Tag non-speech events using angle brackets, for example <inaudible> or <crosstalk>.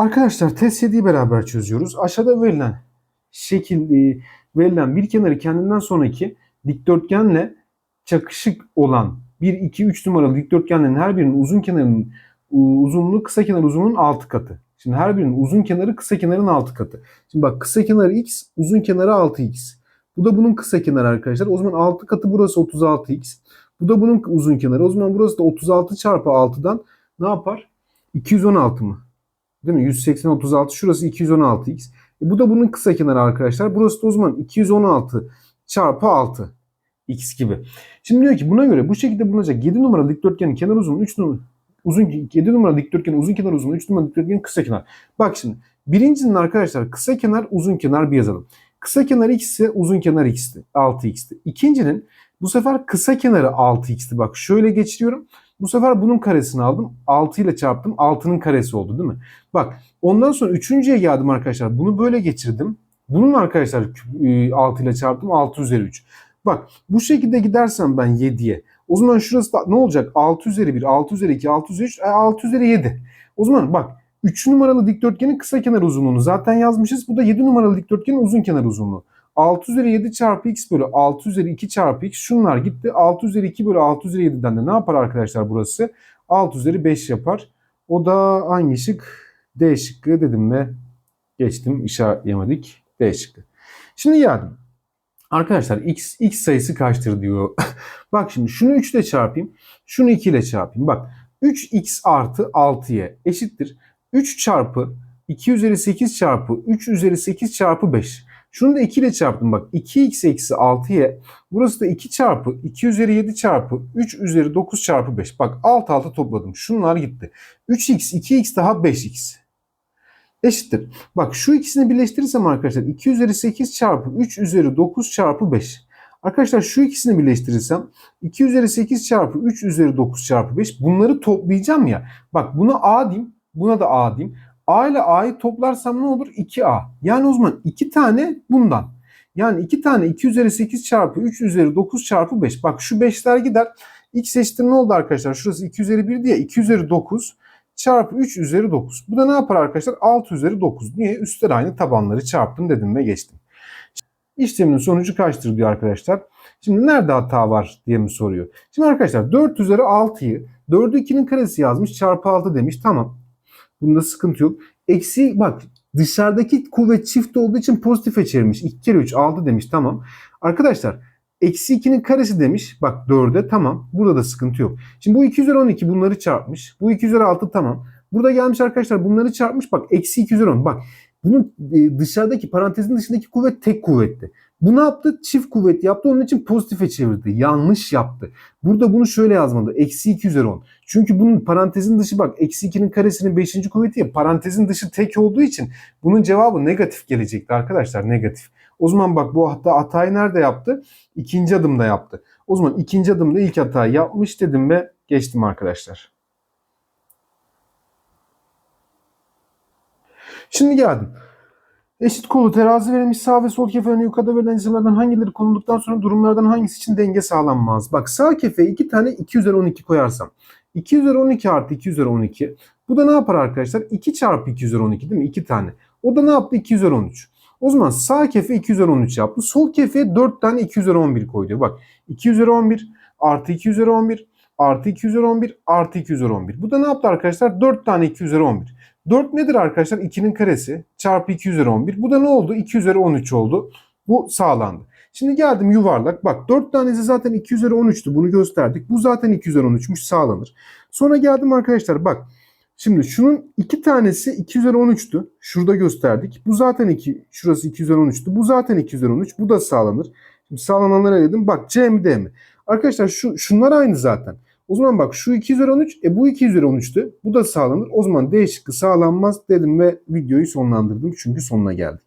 Arkadaşlar test 7'yi beraber çözüyoruz. Aşağıda verilen şekil e, verilen bir kenarı kendinden sonraki dikdörtgenle çakışık olan 1 2 3 numaralı dikdörtgenlerin her birinin uzun kenarının uzunluğu kısa kenar uzunluğunun 6 katı. Şimdi her birinin uzun kenarı kısa kenarın 6 katı. Şimdi bak kısa kenarı x, uzun kenarı 6x. Bu da bunun kısa kenarı arkadaşlar. O zaman 6 katı burası 36x. Bu da bunun uzun kenarı. O zaman burası da 36 çarpı 6'dan ne yapar? 216 mı? Değil mi? 180 36 şurası 216x. E bu da bunun kısa kenarı arkadaşlar. Burası da o zaman 216 çarpı 6 x gibi. Şimdi diyor ki buna göre bu şekilde bulunacak 7 numaralı dikdörtgenin kenar uzunluğu 3 numara uzun 7 numaralı dikdörtgenin uzun kenar uzunluğu 3 numaralı dikdörtgenin kısa kenar. Bak şimdi birincinin arkadaşlar kısa kenar uzun kenar bir yazalım. Kısa kenar x ise uzun kenar x'ti. 6x'ti. İkincinin bu sefer kısa kenarı 6x'ti. Bak şöyle geçiriyorum. Bu sefer bunun karesini aldım. 6 ile çarptım. 6'nın karesi oldu değil mi? Bak ondan sonra üçüncüye geldim arkadaşlar. Bunu böyle geçirdim. Bunun arkadaşlar e, 6 ile çarptım. 6 üzeri 3. Bak bu şekilde gidersem ben 7'ye. O zaman şurası da ne olacak? 6 üzeri 1, 6 üzeri 2, 6 üzeri 3, e, 6 üzeri 7. O zaman bak 3 numaralı dikdörtgenin kısa kenar uzunluğunu zaten yazmışız. Bu da 7 numaralı dikdörtgenin uzun kenar uzunluğu. 6 üzeri 7 çarpı x bölü 6 üzeri 2 çarpı x şunlar gitti. 6 üzeri 2 bölü 6 üzeri 7'den de ne yapar arkadaşlar burası? 6 üzeri 5 yapar. O da hangi şık? D şıkkı dedim ve geçtim işaretleyemedik. D şıkkı. Şimdi geldim. Arkadaşlar x, x sayısı kaçtır diyor. <laughs> Bak şimdi şunu 3 ile çarpayım. Şunu 2 ile çarpayım. Bak 3x artı 6y eşittir. 3 çarpı 2 üzeri 8 çarpı 3 üzeri 8 çarpı 5. Şunu da 2 ile çarptım bak. 2x eksi 6y. Burası da 2 çarpı 2 üzeri 7 çarpı 3 üzeri 9 çarpı 5. Bak alt alta topladım. Şunlar gitti. 3x 2x daha 5x. Eşittir. Bak şu ikisini birleştirirsem arkadaşlar 2 üzeri 8 çarpı 3 üzeri 9 çarpı 5. Arkadaşlar şu ikisini birleştirirsem 2 üzeri 8 çarpı 3 üzeri 9 çarpı 5 bunları toplayacağım ya. Bak buna A diyeyim buna da A diyeyim. A ile A'yı toplarsam ne olur? 2A. Yani o zaman 2 tane bundan. Yani 2 tane 2 üzeri 8 çarpı 3 üzeri 9 çarpı 5. Bak şu 5'ler gider. X eşittir ne oldu arkadaşlar? Şurası 2 üzeri 1 diye 2 üzeri 9 çarpı 3 üzeri 9. Bu da ne yapar arkadaşlar? 6 üzeri 9. Niye? Üstler aynı tabanları çarptım dedim ve geçtim. İşleminin sonucu kaçtır diyor arkadaşlar. Şimdi nerede hata var diye mi soruyor. Şimdi arkadaşlar 4 üzeri 6'yı 4'ü 2'nin karesi yazmış çarpı 6 demiş. Tamam. Bunda sıkıntı yok. Eksi bak dışarıdaki kuvvet çift olduğu için pozitife çevirmiş. 2 kere 3 6 demiş. Tamam. Arkadaşlar eksi 2'nin karesi demiş. Bak 4'e tamam. Burada da sıkıntı yok. Şimdi bu 2 üzeri 12 bunları çarpmış. Bu 2 üzeri 6 tamam. Burada gelmiş arkadaşlar bunları çarpmış. Bak eksi 2 üzeri 10. Bak bunun e, dışarıdaki parantezin dışındaki kuvvet tek kuvvetti. Bu ne yaptı? Çift kuvvet yaptı. Onun için pozitife çevirdi. Yanlış yaptı. Burada bunu şöyle yazmalı. Eksi 2 üzeri 10. Çünkü bunun parantezin dışı bak eksi 2'nin karesinin 5. kuvveti ya parantezin dışı tek olduğu için bunun cevabı negatif gelecekti arkadaşlar negatif. O zaman bak bu hatta hatayı nerede yaptı? İkinci adımda yaptı. O zaman ikinci adımda ilk hatayı yapmış dedim ve geçtim arkadaşlar. Şimdi geldim. Eşit kolu terazi verilmiş sağ ve sol kefelerine yukarıda verilen cisimlerden hangileri konulduktan sonra durumlardan hangisi için denge sağlanmaz? Bak sağ kefeye iki tane 2 üzeri 12 koyarsam. 2 üzeri 12 artı 2 üzeri 12. Bu da ne yapar arkadaşlar? 2 çarpı 2 üzeri 12 değil mi? 2 tane. O da ne yaptı? 2 üzeri 13. O zaman sağ kefe 2 üzeri 13 yaptı. Sol kefeye 4 tane 2 üzeri 11 koydu. Bak 2 üzeri 11 artı 2 üzeri 11 artı 2 üzeri 11 artı 2 üzeri 11. Bu da ne yaptı arkadaşlar? 4 tane 2 üzeri 11. 4 nedir arkadaşlar? 2'nin karesi çarpı 2 üzeri 11. Bu da ne oldu? 2 üzeri 13 oldu. Bu sağlandı. Şimdi geldim yuvarlak. Bak 4 tanesi zaten 2 üzeri 13'tü. Bunu gösterdik. Bu zaten 2 üzeri 13'müş sağlanır. Sonra geldim arkadaşlar bak. Şimdi şunun iki tanesi 2 üzeri 13'tü. Şurada gösterdik. Bu zaten 2. Şurası 2 üzeri 13'tü. Bu zaten 2 üzeri 13. Bu da sağlanır. Şimdi sağlananları eledim. Bak C mi D mi? Arkadaşlar şu, şunlar aynı zaten. O zaman bak şu 2 üzeri 13, e bu 2 üzeri 13'tü. Bu da sağlanır. O zaman D şıkkı sağlanmaz dedim ve videoyu sonlandırdım çünkü sonuna geldik.